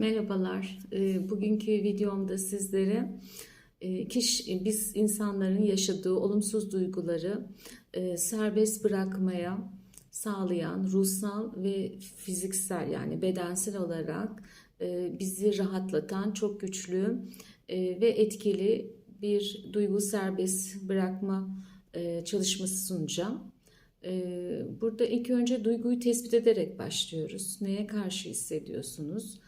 Merhabalar. Ee, Bugünkü videomda sizlere e, kişi, biz insanların yaşadığı olumsuz duyguları e, serbest bırakmaya sağlayan ruhsal ve fiziksel yani bedensel olarak e, bizi rahatlatan çok güçlü ve etkili bir duygu serbest bırakma çalışması sunacağım. Burada ilk önce duyguyu tespit ederek başlıyoruz. Neye karşı hissediyorsunuz?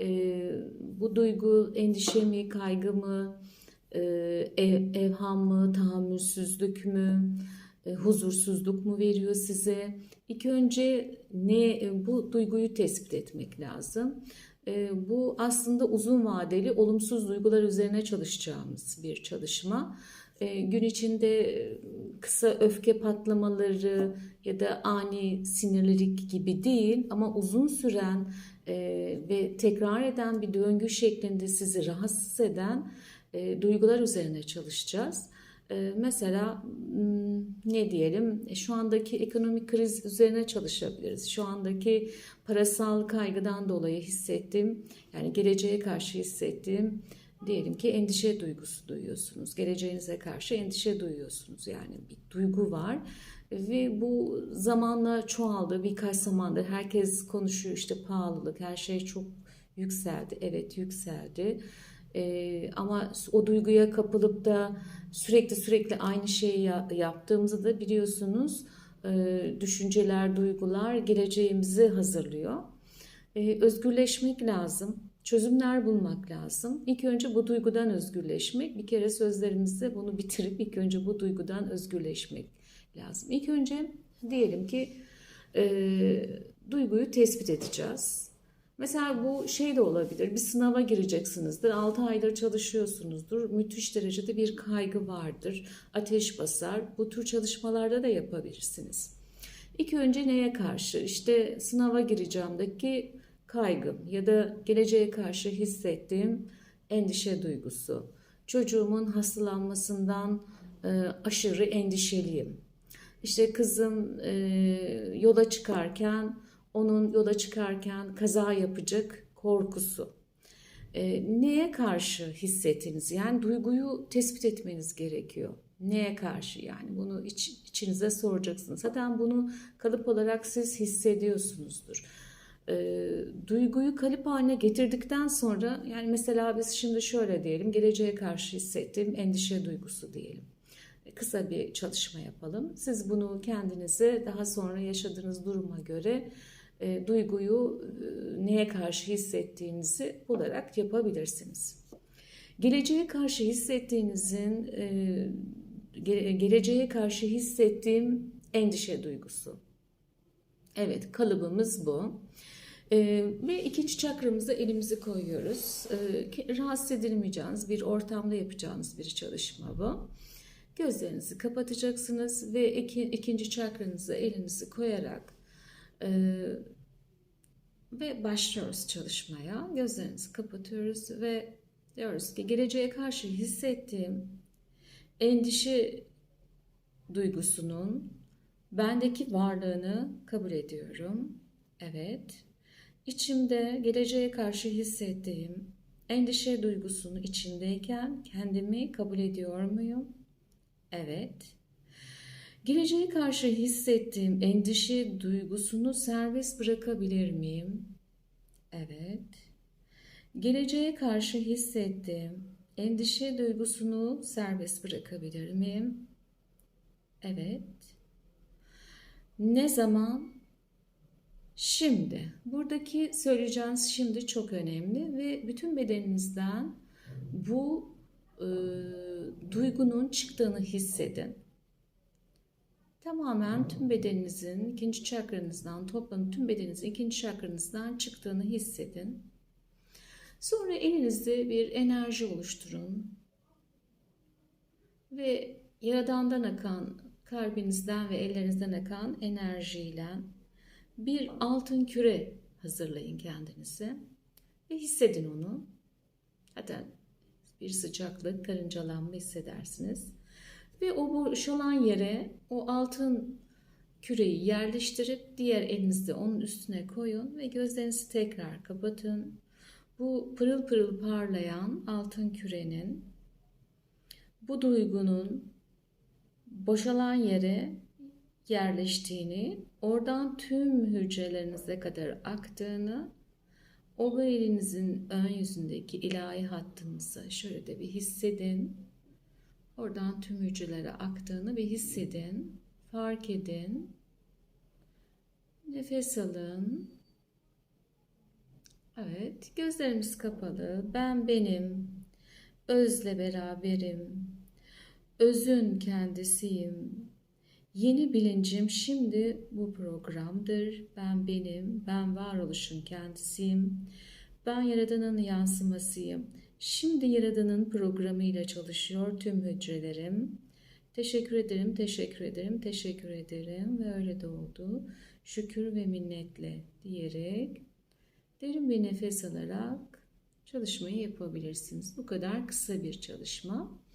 E, bu duygu endişe mi, kaygı mı, e, ev, evham mı, tahammülsüzlük mü, e, huzursuzluk mu veriyor size? İlk önce ne bu duyguyu tespit etmek lazım. E, bu aslında uzun vadeli olumsuz duygular üzerine çalışacağımız bir çalışma. E, gün içinde kısa öfke patlamaları ya da ani sinirlilik gibi değil ama uzun süren e, ve tekrar eden bir döngü şeklinde sizi rahatsız eden e, duygular üzerine çalışacağız. E, mesela hmm, ne diyelim e, şu andaki ekonomik kriz üzerine çalışabiliriz. Şu andaki parasal kaygıdan dolayı hissettiğim yani geleceğe karşı hissettiğim diyelim ki endişe duygusu duyuyorsunuz. Geleceğinize karşı endişe duyuyorsunuz. Yani bir duygu var ve bu zamanla çoğaldı. Birkaç zamandır herkes konuşuyor işte pahalılık, her şey çok yükseldi. Evet yükseldi. Ee, ama o duyguya kapılıp da sürekli sürekli aynı şeyi yaptığımızı da biliyorsunuz. Ee, düşünceler, duygular geleceğimizi hazırlıyor. Ee, özgürleşmek lazım. Çözümler bulmak lazım. İlk önce bu duygudan özgürleşmek. Bir kere sözlerimizde bunu bitirip ilk önce bu duygudan özgürleşmek lazım. İlk önce diyelim ki e, duyguyu tespit edeceğiz. Mesela bu şey de olabilir. Bir sınava gireceksinizdir. 6 aydır çalışıyorsunuzdur. Müthiş derecede bir kaygı vardır. Ateş basar. Bu tür çalışmalarda da yapabilirsiniz. İlk önce neye karşı? İşte sınava gireceğimdeki kaygım ya da geleceğe karşı hissettiğim endişe duygusu. Çocuğumun hastalanmasından e, aşırı endişeliyim işte kızım e, yola çıkarken onun yola çıkarken kaza yapacak korkusu. E, neye karşı hissettiniz? Yani duyguyu tespit etmeniz gerekiyor. Neye karşı yani bunu iç, içinize soracaksınız. Zaten bunu kalıp olarak siz hissediyorsunuzdur. E, duyguyu kalıp haline getirdikten sonra yani mesela biz şimdi şöyle diyelim geleceğe karşı hissettiğim endişe duygusu diyelim kısa bir çalışma yapalım. Siz bunu kendinize daha sonra yaşadığınız duruma göre e, duyguyu e, neye karşı hissettiğinizi bularak yapabilirsiniz. Geleceğe karşı hissettiğinizin e, geleceğe karşı hissettiğim endişe duygusu. Evet kalıbımız bu. Ee, ve ikinci çakramıza elimizi koyuyoruz. Ee, rahatsız edilmeyeceğiniz bir ortamda yapacağınız bir çalışma bu. Gözlerinizi kapatacaksınız ve iki, ikinci çakranıza elinizi koyarak e, ve başlıyoruz çalışmaya. Gözlerinizi kapatıyoruz ve diyoruz ki geleceğe karşı hissettiğim endişe duygusunun bendeki varlığını kabul ediyorum. Evet. İçimde geleceğe karşı hissettiğim endişe duygusunu içindeyken kendimi kabul ediyor muyum? Evet. Geleceğe karşı hissettiğim endişe duygusunu serbest bırakabilir miyim? Evet. Geleceğe karşı hissettiğim endişe duygusunu serbest bırakabilir miyim? Evet. Ne zaman? Şimdi. Buradaki söyleyeceğiniz şimdi çok önemli ve bütün bedeninizden bu e, duygunun çıktığını hissedin. Tamamen tüm bedeninizin ikinci çakranızdan toplanıp tüm bedeninizin ikinci çakranızdan çıktığını hissedin. Sonra elinizde bir enerji oluşturun. Ve yaradandan akan kalbinizden ve ellerinizden akan enerjiyle bir altın küre hazırlayın kendinize ve hissedin onu. Hatta bir sıcaklık, karıncalanma hissedersiniz. Ve o boşalan yere o altın küreyi yerleştirip diğer elinizde onun üstüne koyun ve gözlerinizi tekrar kapatın. Bu pırıl pırıl parlayan altın kürenin bu duygunun boşalan yere yerleştiğini, oradan tüm hücrelerinize kadar aktığını, o elinizin ön yüzündeki ilahi hattınızı şöyle de bir hissedin. Oradan tüm hücrelere aktığını bir hissedin. Fark edin. Nefes alın. Evet, gözlerimiz kapalı. Ben benim. Özle beraberim. Özün kendisiyim. Yeni bilincim şimdi bu programdır. Ben benim, ben varoluşun kendisiyim. Ben Yaradan'ın yansımasıyım. Şimdi Yaradan'ın programıyla çalışıyor tüm hücrelerim. Teşekkür ederim, teşekkür ederim, teşekkür ederim ve öyle de oldu. Şükür ve minnetle diyerek derin bir nefes alarak çalışmayı yapabilirsiniz. Bu kadar kısa bir çalışma.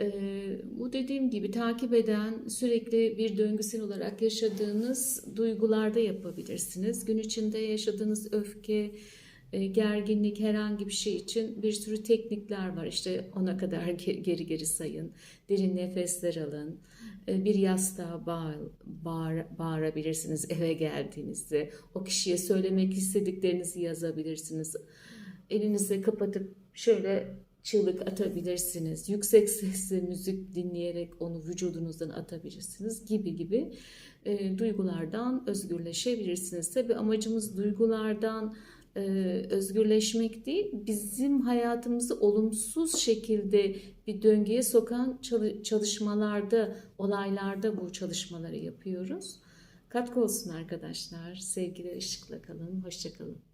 Ee, bu dediğim gibi takip eden sürekli bir döngüsel olarak yaşadığınız duygularda yapabilirsiniz. Gün içinde yaşadığınız öfke, e, gerginlik herhangi bir şey için bir sürü teknikler var. İşte ona kadar ge- geri geri sayın, derin nefesler alın, e, bir yastığa bağır, bağır, bağırabilirsiniz eve geldiğinizde. O kişiye söylemek istediklerinizi yazabilirsiniz. Elinizi kapatıp şöyle çığlık atabilirsiniz. Yüksek sesle müzik dinleyerek onu vücudunuzdan atabilirsiniz gibi gibi e, duygulardan özgürleşebilirsiniz. Tabi amacımız duygulardan e, özgürleşmek değil, bizim hayatımızı olumsuz şekilde bir döngüye sokan çalı- çalışmalarda, olaylarda bu çalışmaları yapıyoruz. Katkı olsun arkadaşlar. Sevgiler ışıkla kalın. Hoşçakalın.